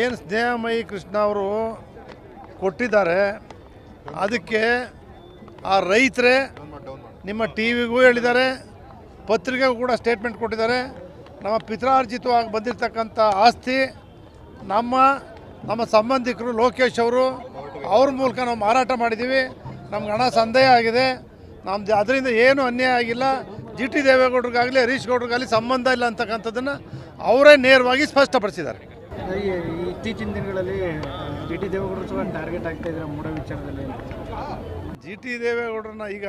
ಏನು ಸ್ನೇಹಮಯಿ ಕೃಷ್ಣ ಅವರು ಕೊಟ್ಟಿದ್ದಾರೆ, ಅದಕ್ಕೆ ಆ ರೈತರೇ ನಿಮ್ಮ ಟಿ ವಿಗೂ ಹೇಳಿದ್ದಾರೆ, ಪತ್ರಿಕೆಗೂ ಕೂಡ ಸ್ಟೇಟ್ಮೆಂಟ್ ಕೊಟ್ಟಿದ್ದಾರೆ. ನಮ್ಮ ಪಿತ್ರಾರ್ಜಿತವಾಗಿ ಬಂದಿರತಕ್ಕಂಥ ಆಸ್ತಿ, ನಮ್ಮ ನಮ್ಮ ಸಂಬಂಧಿಕರು ಲೋಕೇಶ್ ಅವರು, ಅವ್ರ ಮೂಲಕ ನಾವು ಮಾರಾಟ ಮಾಡಿದ್ದೀವಿ. ನಮ್ಗೆ ಹಣ ಸಂದೇಹ ಆಗಿದೆ. ನಮ್ದು ಅದರಿಂದ ಏನು ಅನ್ಯಾಯ ಆಗಿಲ್ಲ. ಜಿ ಟಿ ದೇವೇಗೌಡರಿಗಾಗಲಿ, ಹರೀಶ್ ಗೌಡ್ರಿಗಾಗಲಿ ಸಂಬಂಧ ಇಲ್ಲ ಅಂತಕ್ಕಂಥದ್ದನ್ನು ಅವರೇ ನೇರವಾಗಿ ಸ್ಪಷ್ಟಪಡಿಸಿದ್ದಾರೆ. ಇತ್ತೀಚಿನ ದಿನಗಳಲ್ಲಿ ಜಿ ಟಿ ದೇವೇಗೌಡರು ಸಹ ಟಾರ್ಗೆಟ್ ಆಗ್ತಾ ಇದ್ದಾರೆ ಮೂಡ ವಿಚಾರದಲ್ಲಿ ಜಿ ಟಿ ದೇವೇಗೌಡರನ್ನ ಈಗ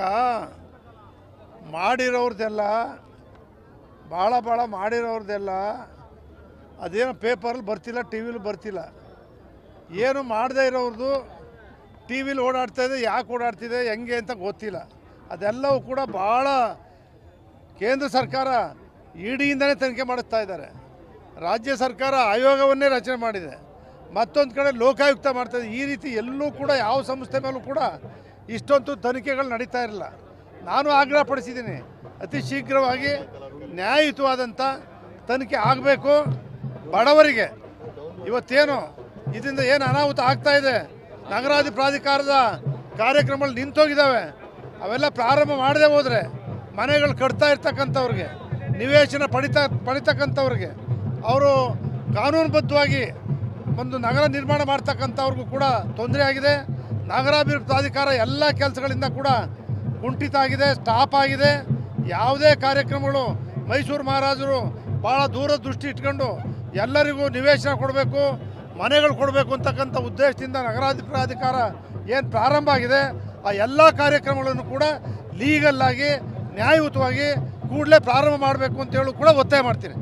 ಮಾಡಿರೋರ್ದೆಲ್ಲ ಭಾಳ ಭಾಳ ಮಾಡಿರೋರ್ದೆಲ್ಲ ಅದೇನು ಪೇಪರಲ್ಲಿ ಬರ್ತಿಲ್ಲ, ಟಿ ವಿಲಿ ಬರ್ತಿಲ್ಲ. ಏನು ಮಾಡದೇ ಇರೋರ್ದು ಟಿ ವಿಲಿ ಓಡಾಡ್ತಾ ಇದೆ, ಯಾಕೆ ಓಡಾಡ್ತಿದೆ ಹೆಂಗೆ ಅಂತ ಗೊತ್ತಿಲ್ಲ. ಅದೆಲ್ಲವೂ ಕೂಡ ಭಾಳ ಕೇಂದ್ರ ಸರ್ಕಾರ ಇಡಿಯಿಂದನೇ ತನಿಖೆ ಮಾಡಿಸ್ತಾ ಇದ್ದಾರೆ. ರಾಜ್ಯ ಸರ್ಕಾರ ಆಯೋಗವನ್ನೇ ರಚನೆ ಮಾಡಿದೆ. ಮತ್ತೊಂದು ಕಡೆ ಲೋಕಾಯುಕ್ತ ಮಾಡ್ತಾಯಿದೆ ಈ ರೀತಿ ಎಲ್ಲೂ ಕೂಡ ಯಾವ ಸಂಸ್ಥೆ ಮೇಲೂ ಕೂಡ ಇಷ್ಟೊಂದು ತನಿಖೆಗಳು ನಡೀತಾ ಇರಲಿಲ್ಲ ನಾನು ಆಗ್ರಹ ಪಡಿಸಿದ್ದೀನಿ ಅತಿ ಶೀಘ್ರವಾಗಿ ನ್ಯಾಯಯುತವಾದಂಥ ತನಿಖೆ ಆಗಬೇಕು. ಬಡವರಿಗೆ ಇವತ್ತೇನು, ಇದರಿಂದ ಏನು ಅನಾಹುತ ಆಗ್ತಾ ಇದೆ? ನಗರಾಧಿ ಪ್ರಾಧಿಕಾರದ ಕಾರ್ಯಕ್ರಮಗಳು ನಿಂತೋಗಿದ್ದಾವೆ. ಅವೆಲ್ಲ ಪ್ರಾರಂಭ ಮಾಡದೆ ಹೋದರೆ ಮನೆಗಳು ಕಟ್ತಾ ಇರ್ತಕ್ಕಂಥವ್ರಿಗೆ, ನಿವೇಶನ ಪಡಿತಾ, ಪಡಿತಕ್ಕಂಥವ್ರಿಗೆ ಅವರು ಕಾನೂನುಬದ್ಧವಾಗಿ ಒಂದು ನಗರ ನಿರ್ಮಾಣ ಮಾಡ್ತಕ್ಕಂಥವ್ರಿಗೂ ಕೂಡ ತೊಂದರೆ ಆಗಿದೆ. ನಗರಾಭಿವೃದ್ಧಿ ಪ್ರಾಧಿಕಾರ ಎಲ್ಲ ಕೆಲಸಗಳಿಂದ ಕೂಡ ಕುಂಠಿತ ಆಗಿದೆ, ಸ್ಟಾಪ್ ಆಗಿದೆ. ಯಾವುದೇ ಕಾರ್ಯಕ್ರಮಗಳು ಮೈಸೂರು ಮಹಾರಾಜರು ಭಾಳ ದೂರದೃಷ್ಟಿ ಇಟ್ಕೊಂಡು ಎಲ್ಲರಿಗೂ ನಿವೇಶನ ಕೊಡಬೇಕು, ಮನೆಗಳು ಕೊಡಬೇಕು ಅಂತಕ್ಕಂಥ ಉದ್ದೇಶದಿಂದ ನಗರಾಧಿ ಪ್ರಾಧಿಕಾರ ಏನು ಪ್ರಾರಂಭ ಆಗಿದೆ, ಆ ಎಲ್ಲ ಕಾರ್ಯಕ್ರಮಗಳನ್ನು ಕೂಡ ಲೀಗಲ್ಲಾಗಿ ನ್ಯಾಯಯುತವಾಗಿ ಕೂಡಲೇ ಪ್ರಾರಂಭ ಮಾಡಬೇಕು ಅಂತ ಹೇಳಿ ಕೂಡ ಒತ್ತಾಯ ಮಾಡ್ತೀನಿ.